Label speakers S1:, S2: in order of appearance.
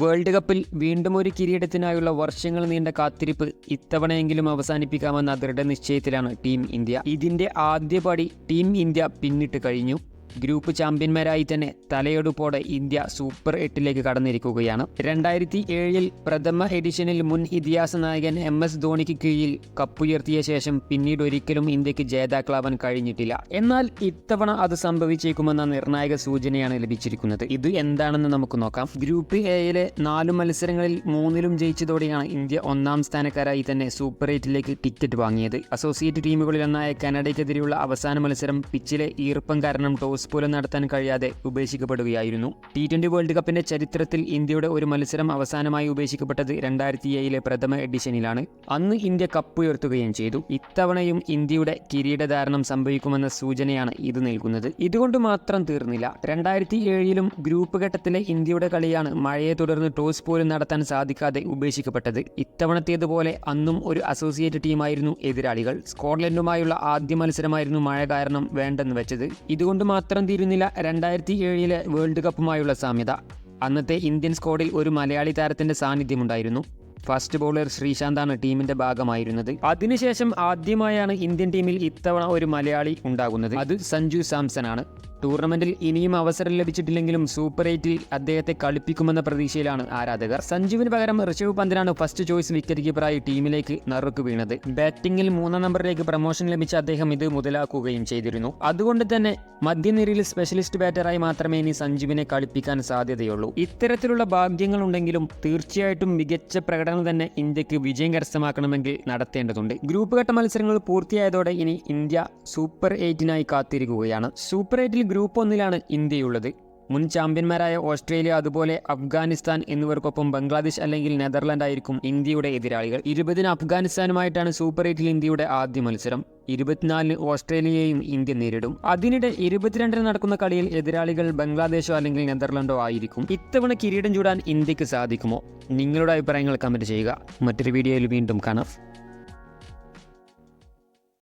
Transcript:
S1: World കപ്പിൽ വീണ്ടും ഒരു കിരീടത്തിനായുള്ള വർഷങ്ങൾ നീണ്ട കാത്തിരിപ്പ് ഇത്തവണയെങ്കിലും അവസാനിപ്പിക്കാമെന്ന ദൃഢനിശ്ചയത്തിലാണ് ടീം ഇന്ത്യ. ഇതിന്റെ ആദ്യപടി ടീം ഇന്ത്യ പിന്നിട്ട് കഴിഞ്ഞു. ഗ്രൂപ്പ് ചാമ്പ്യന്മാരായി തന്നെ തലയെടുപ്പോടെ ഇന്ത്യ സൂപ്പർ എട്ടിലേക്ക് കടന്നിരിക്കുകയാണ്. രണ്ടായിരത്തി ഏഴിൽ പ്രഥമ എഡിഷനിൽ മുൻ ഇതിഹാസ നായകൻ എം എസ് ധോണിക്ക് കീഴിൽ കപ്പുയർത്തിയ ശേഷം പിന്നീട് ഒരിക്കലും ഇന്ത്യയ്ക്ക് ജേതാക്കളാവാൻ കഴിഞ്ഞിട്ടില്ല. എന്നാൽ ഇത്തവണ അത് സംഭവിച്ചേക്കുമെന്ന നിർണായക സൂചനയാണ് ലഭിച്ചിരിക്കുന്നത്. ഇത് എന്താണെന്ന് നമുക്ക് നോക്കാം. ഗ്രൂപ്പ് എയിലെ നാല് മത്സരങ്ങളിൽ മൂന്നിലും ജയിച്ചതോടെയാണ് ഇന്ത്യ ഒന്നാം സ്ഥാനക്കാരായി തന്നെ സൂപ്പർ എയ്റ്റിലേക്ക് ടിക്കറ്റ് വാങ്ങിയത്. അസോസിയേറ്റ് ടീമുകളിലൊന്നായ കനഡയ്ക്കെതിരെയുള്ള അവസാന മത്സരം പിച്ചിലെ ഈർപ്പം കാരണം ടോസ് പോലും നടത്താൻ കഴിയാതെ ഉപേക്ഷിക്കപ്പെടുകയായിരുന്നു. ടി ട്വന്റി വേൾഡ് കപ്പിന്റെ ചരിത്രത്തിൽ ഇന്ത്യയുടെ ഒരു മത്സരം അവസാനമായി ഉപേക്ഷിക്കപ്പെട്ടത് രണ്ടായിരത്തി ഏഴിലെ പ്രഥമ എഡിഷനിലാണ് അന്ന് ഇന്ത്യ കപ്പ് ഉയർത്തുകയും ചെയ്തു. ഇത്തവണയും ഇന്ത്യയുടെ കിരീടധാരണം സംഭവിക്കുമെന്ന സൂചനയാണ് ഇത് നൽകുന്നത്. ഇതുകൊണ്ട് മാത്രം തീർന്നില്ല. രണ്ടായിരത്തി ഏഴിലും ഗ്രൂപ്പ് ഘട്ടത്തിലെ ഇന്ത്യയുടെ കളിയാണ് മഴയെ തുടർന്ന് ടോസ് പോലും നടത്താൻ സാധിക്കാതെ ഉപേക്ഷിക്കപ്പെട്ടത്. ഇത്തവണത്തേതുപോലെ അന്നും ഒരു അസോസിയേറ്റ് ടീമായിരുന്നു എതിരാളികൾ. സ്കോട്ട്ലൻഡുമായുള്ള ആദ്യ മത്സരമായിരുന്നു മഴ കാരണം വേണ്ടെന്ന് വെച്ചത്. ഇതുകൊണ്ട് മാത്രം തീരുന്നില്ല രണ്ടായിരത്തി ഏഴിലെ വേൾഡ് കപ്പുമായുള്ള സാമ്യത. അന്നത്തെ ഇന്ത്യൻ സ്ക്വാഡിൽ ഒരു മലയാളി താരത്തിന്റെ സാന്നിധ്യമുണ്ടായിരുന്നു. ഫസ്റ്റ് ബോളർ ശ്രീശാന്താണ് ടീമിന്റെ ഭാഗമായിരുന്നത്. അതിനുശേഷം ആദ്യമായാണ് ഇന്ത്യൻ ടീമിൽ ഇത്തവണ ഒരു മലയാളി ഉണ്ടാകുന്നത്. അത് സഞ്ജു സാംസൺ ആണ് ടൂർണമെന്റിൽ ഇനിയും അവസരം ലഭിച്ചിട്ടില്ലെങ്കിലും സൂപ്പർ എയ്റ്റിൽ അദ്ദേഹത്തെ കളിപ്പിക്കുമെന്ന പ്രതീക്ഷയിലാണ് ആരാധകർ. സഞ്ജുവിന് പകരം ഋഷഭ് പന്തിനാണ് ഫസ്റ്റ് ചോയ്സ് വിക്കറ്റ് കീപ്പറായി ടീമിലേക്ക് നറുക്ക് വീണത്. ബാറ്റിംഗിൽ മൂന്നാം നമ്പറിലേക്ക് പ്രമോഷൻ ലഭിച്ച അദ്ദേഹം ഇത് മുതലാക്കുകയും ചെയ്തിരുന്നു. അതുകൊണ്ട് തന്നെ മധ്യനിരയിൽ സ്പെഷ്യലിസ്റ്റ് ബാറ്ററായി മാത്രമേ ഇനി സഞ്ജുവിനെ കളിപ്പിക്കാൻ സാധ്യതയുള്ളൂ. ഇത്തരത്തിലുള്ള ഭാഗ്യങ്ങളുണ്ടെങ്കിലും തീർച്ചയായിട്ടും മികച്ച പ്രകടനം തന്നെ ഇന്ത്യയ്ക്ക് വിജയം കരസ്ഥമാക്കണമെങ്കിൽ നടത്തേണ്ടതുണ്ട്. ഗ്രൂപ്പ് ഘട്ട മത്സരങ്ങൾ പൂർത്തിയായതോടെ ഇനി ഇന്ത്യ സൂപ്പർ എയ്റ്റിനായി കാത്തിരിക്കുകയാണ്. സൂപ്പർ എയ്റ്റിൽ ഗ്രൂപ്പ് ഒന്നിലാണ് ഇന്ത്യയുള്ളത്. മുൻ ചാമ്പ്യന്മാരായ ഓസ്ട്രേലിയ അതുപോലെ അഫ്ഗാനിസ്ഥാൻ എന്നിവർക്കൊപ്പം ബംഗ്ലാദേശ് അല്ലെങ്കിൽ നെതർലാൻഡ് ആയിരിക്കും ഇന്ത്യയുടെ എതിരാളികൾ. ഇരുപതിന് അഫ്ഗാനിസ്ഥാനുമായിട്ടാണ് സൂപ്പർ എയ്റ്റിൽ ഇന്ത്യയുടെ ആദ്യ മത്സരം. ഇരുപത്തിനാലിന് ഓസ്ട്രേലിയയെയും ഇന്ത്യ നേരിടും. അതിനിടെ ഇരുപത്തിരണ്ടിന് നടക്കുന്ന കളിയിൽ എതിരാളികൾ ബംഗ്ലാദേശോ അല്ലെങ്കിൽ നെതർലാൻഡോ ആയിരിക്കും. ഇത്തവണ കിരീടം ചൂടാൻ ഇന്ത്യയ്ക്ക് സാധിക്കുമോ? നിങ്ങളുടെ അഭിപ്രായങ്ങൾ കമന്റ് ചെയ്യുക. മറ്റൊരു വീഡിയോയിൽ വീണ്ടും കാണാം.